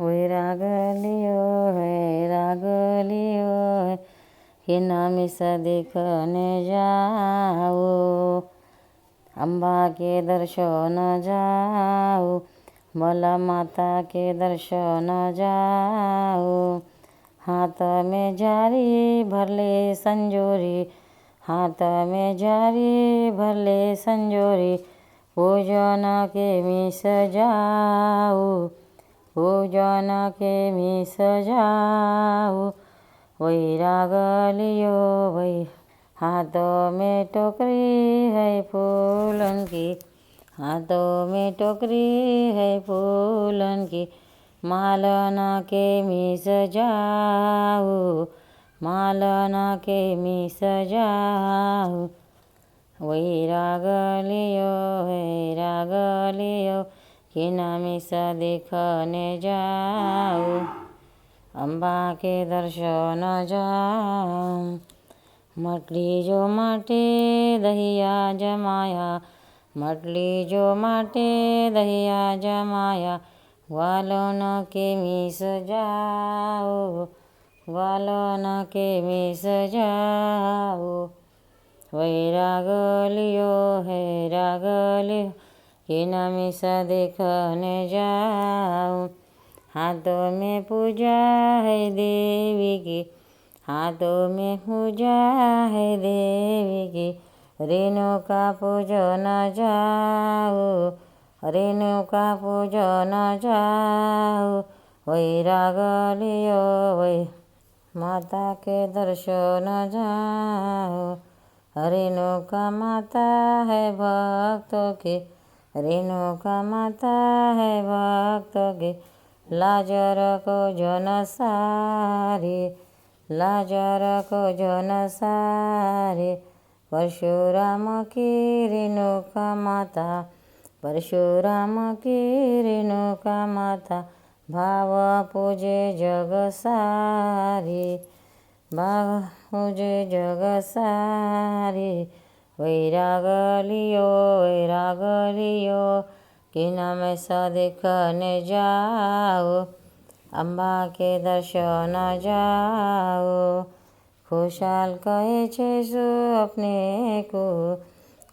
है रागलियो है, हे नामी सा देखने जाओ, अम्बा के दर्शन जाओ मला माता के दर्शन जाओ, हाथ में जारी भरले संजोरी, हाथ में जारी भरले संजोरी, पूजन के मी सजाऊ पूजन के मी सजाऊ वैरागलियो वै हाथों में टोकरी है फूलन की हाथों में टोकरी है फूलन की मालन के मी सजाऊ मालन के मी सजाऊ वैरागलियो वैरागलियो कि नामी सा देखने जाओ अम्बा के दर्शन जाओ मटली जो माटे दहिया जमाया मटली जो माटे दहिया जमाया वालन के मिस जाओ ग्वालन के मिस जाओ वैरागलियो है रागलियो कि नामी सा देखने जाओ हाथों में पूजा है देवी की। हाथों में पूजा है देवी की। रेणु का पूजो न जाओ रेणु का पूजो न जाओ वही राग वैरागलियो वै माता के दर्शन जाओ रेणु का माता है भक्तों के। रेणु का माता है भक्तों के लाजर को जन सारे, लाजर को जन सारे। परशुराम की रेणुका माता परशुराम की रेणुका माता भाव पूजे जग सारे, भाव पूजे जग सारे। વૈરાગલિયો વૈરાગલિયો, કે નામે સદખને જાઓ, અંબા કે દર્શન જાઓ. ખુશાલ કહે છે, શું અપને કો?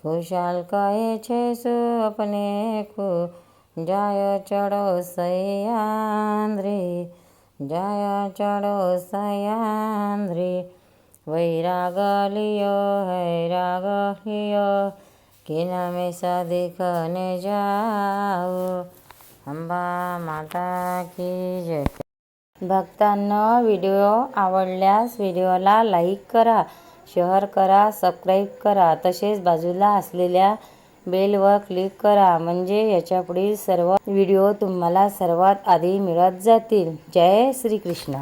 ખુશાલ કહે છે, શું અપને કો? જાય ચડો સયાંદ્રી, જાય ચડો સયાંદ્રી वैराग सयांद्रे वैरागलियो वैरागलियो कि नाम सा देखने जाओ। अंबा माता की जय। भक्तांना व्हिडिओ आवडल्यास व्हिडिओला लाईक करा शेअर करा सबस्क्राईब करा. तसेच बाजूला असलेल्या बेलवर क्लिक करा म्हणजे याच्या पुढील सर्व व्हिडिओ तुम्हाला सर्वात आधी मिळत जातील. जय श्रीकृष्ण.